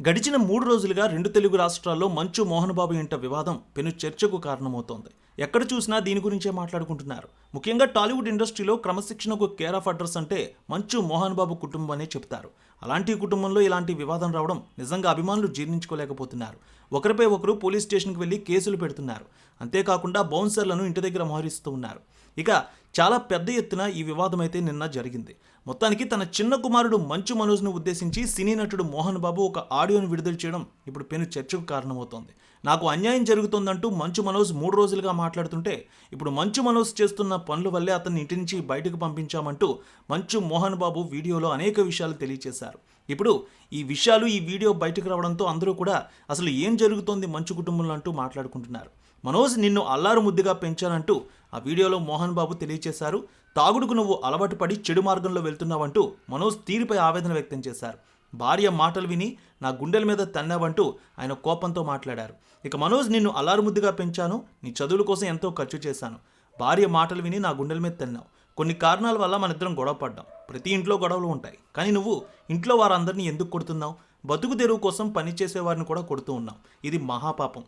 గడిచిన మూడు రోజులుగా రెండు తెలుగు రాష్ట్రాల్లో మంచు మోహన్ బాబు ఇంట వివాదం పెను చర్చకు కారణమవుతోంది. ఎక్కడ చూసినా దీని గురించే మాట్లాడుకుంటున్నారు. ముఖ్యంగా టాలీవుడ్ ఇండస్ట్రీలో క్రమశిక్షణకు కేర్ ఆఫ్ అడ్రస్ అంటే మంచు మోహన్ బాబు కుటుంబం అనే చెప్తారు అలాంటి కుటుంబంలో ఇలాంటి వివాదం రావడం నిజంగా అభిమానులు జీర్ణించుకోలేకపోతున్నారు. ఒకరిపై ఒకరు పోలీస్ స్టేషన్కి వెళ్ళి కేసులు పెడుతున్నారు. అంతేకాకుండా బౌన్సర్లను ఇంటి దగ్గర మోహరిస్తూ ఉన్నారు. ఇక చాలా పెద్ద ఎత్తున ఈ వివాదం అయితే నిన్న జరిగింది. మొత్తానికి తన చిన్న కుమారుడు మంచు మనోజ్ను ఉద్దేశించి సినీ నటుడు మోహన్ బాబు ఒక ఆడియోను విడుదల చేయడం ఇప్పుడు పెను చర్చకు కారణమవుతోంది. నాకు అన్యాయం జరుగుతోందంటూ మంచు మనోజ్ మూడు రోజులుగా మాట్లాడుతుంటే ఇప్పుడు మంచు మనోజ్ చేస్తున్న పనుల వల్లే అతన్ని ఇంటి నుంచి బయటకు పంపించామంటూ మంచు మోహన్ బాబు వీడియోలో అనేక విషయాలు తెలియజేశారు ఇప్పుడు ఈ విషయాలు ఈ వీడియో బయటకు రావడంతో అందరూ కూడా అసలు ఏం జరుగుతోంది మంచు కుటుంబంలో అంటూ మాట్లాడుకుంటున్నారు. మనోజ్ నిన్ను అల్లారు ముద్దుగా పెంచానంటూ ఆ వీడియోలో మోహన్ బాబు తెలియజేశారు తాగుడుకు నువ్వు అలవాటు పడి చెడు మార్గంలో వెళ్తున్నావంటూ మనోజ్ తీరుపై ఆవేదన వ్యక్తం చేశారు. భార్య మాటలు విని నా గుండెల మీద తన్నావంటూ ఆయన కోపంతో మాట్లాడారు. ఇక మనోజ్ నిన్ను అల్లారు ముద్దుగా పెంచాను నీ చదువుల కోసం ఎంతో ఖర్చు చేశాను. భార్య మాటలు విని నా గుండెల మీద తన్నావు. కొన్ని కారణాల వల్ల మనిద్దరం గొడవ పడ్డాం. ప్రతి ఇంట్లో గొడవలు ఉంటాయి. కానీ నువ్వు ఇంట్లో వారందరినీ ఎందుకు కొడుతున్నావు? బతుకు తెరువు కోసం పనిచేసేవారిని కూడా కొడుతూ ఉన్నావు ఇది మహాపాపం.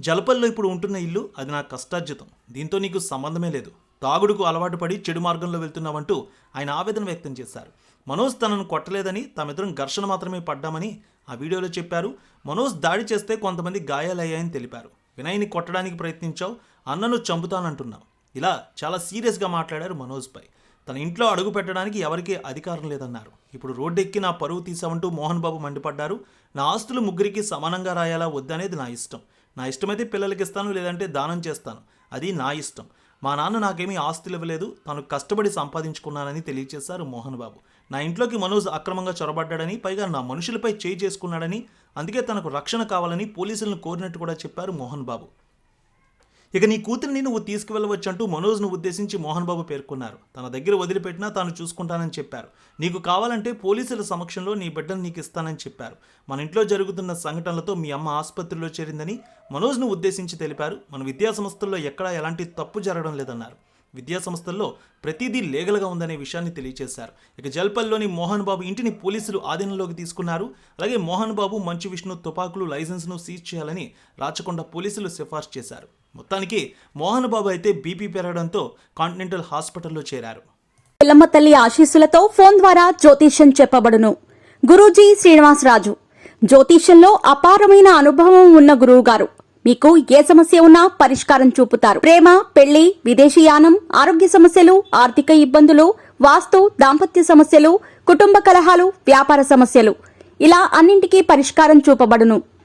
జలపల్లో ఇప్పుడు ఉంటున్న ఇల్లు అది నా కష్టార్జితం. దీంతో నీకు సంబంధమే లేదు. తాగుడుకు అలవాటు పడి చెడు మార్గంలో వెళ్తున్నావంటూ ఆయన ఆవేదన వ్యక్తం చేశారు. మనోజ్ తనను కొట్టలేదని తమిద్దరం ఘర్షణ మాత్రమే పడ్డామని ఆ వీడియోలో చెప్పారు. మనోజ్ దాడి చేస్తే కొంతమంది గాయాలయ్యాయని తెలిపారు. వినయ్ని కొట్టడానికి ప్రయత్నించావు అన్నను చంపుతానంటున్నావు. ఇలా చాలా సీరియస్గా మాట్లాడారు మనోజ్పై. తన ఇంట్లో అడుగు పెట్టడానికి ఎవరికీ అధికారం లేదన్నారు. ఇప్పుడు రోడ్డెక్కి నా పరువు తీసామంటూ మోహన్ బాబు మండిపడ్డారు. నా ఆస్తులు ముగ్గురికి సమానంగా రాయాలా వద్దనేది నా ఇష్టం. నా ఇష్టమైతే పిల్లలకి ఇస్తాను లేదంటే దానం చేస్తాను. అది నా ఇష్టం. మా నాన్న నాకేమీ ఆస్తులు ఇవ్వలేదు తను కష్టపడి సంపాదించుకున్నానని తెలియజేశారు మోహన్ బాబు. నా ఇంట్లోకి మనోజ్ అక్రమంగా చొరబడ్డాడని పైగా నా మనుషులపై చేయి చేసుకున్నాడని అందుకే తనకు రక్షణ కావాలని పోలీసులను కోరినట్టు కూడా చెప్పారు మోహన్ బాబు. ఇక నీ కూతురిని నువ్వు తీసుకువెళ్ళవచ్చు అంటూ మనోజ్ను ఉద్దేశించి మోహన్ బాబు పేర్కొన్నారు. తన దగ్గర వదిలిపెట్టినా తాను చూసుకుంటానని చెప్పారు. నీకు కావాలంటే పోలీసుల సమక్షంలో నీ బిడ్డను నీకు ఇస్తానని చెప్పారు. మన ఇంట్లో జరుగుతున్న సంఘటనలతో మీ అమ్మ ఆసుపత్రిలో చేరిందని మనోజ్ను ఉద్దేశించి తెలిపారు. మన విద్యా సంస్థల్లో ఎక్కడా ఎలాంటి తప్పు జరగడం లేదన్నారు. విద్యా సంస్థల్లో ప్రతిదీ లీగల్గా ఉందనే విషయాన్ని తెలియజేశారు ఇక జల్పల్లోని మోహన్ బాబు ఇంటిని పోలీసులు ఆధీనంలోకి తీసుకున్నారు. అలాగే మోహన్ బాబు మంచు విష్ణు తుపాకులు లైసెన్స్ను సీజ్ చేయాలని రాచకొండ పోలీసులు సిఫార్సు చేశారు. మొత్తానికి మోహన్ బాబు అయితే బీపీ పెరగడంతో కాంటినెంటల్ హాస్పిటల్లో చేరారు. పిల్లమ్మ తల్లి ఆశీస్సులతో ఫోన్ ద్వారా జ్యోతిష్యం చెప్పబడును. గురూజీ శ్రీనివాసరాజు జ్యోతిష్యంలో అపారమైన అనుభవం ఉన్న గురువు గారు మీకు ఏ సమస్య ఉన్నా పరిష్కారం చూపుతారు. ప్రేమ పెళ్ళి విదేశీయానం ఆరోగ్య సమస్యలు ఆర్థిక ఇబ్బందులు వాస్తు దాంపత్య సమస్యలు కుటుంబ కలహాలు వ్యాపార సమస్యలు. ఇలా అన్నింటికీ పరిష్కారం చూపబడును.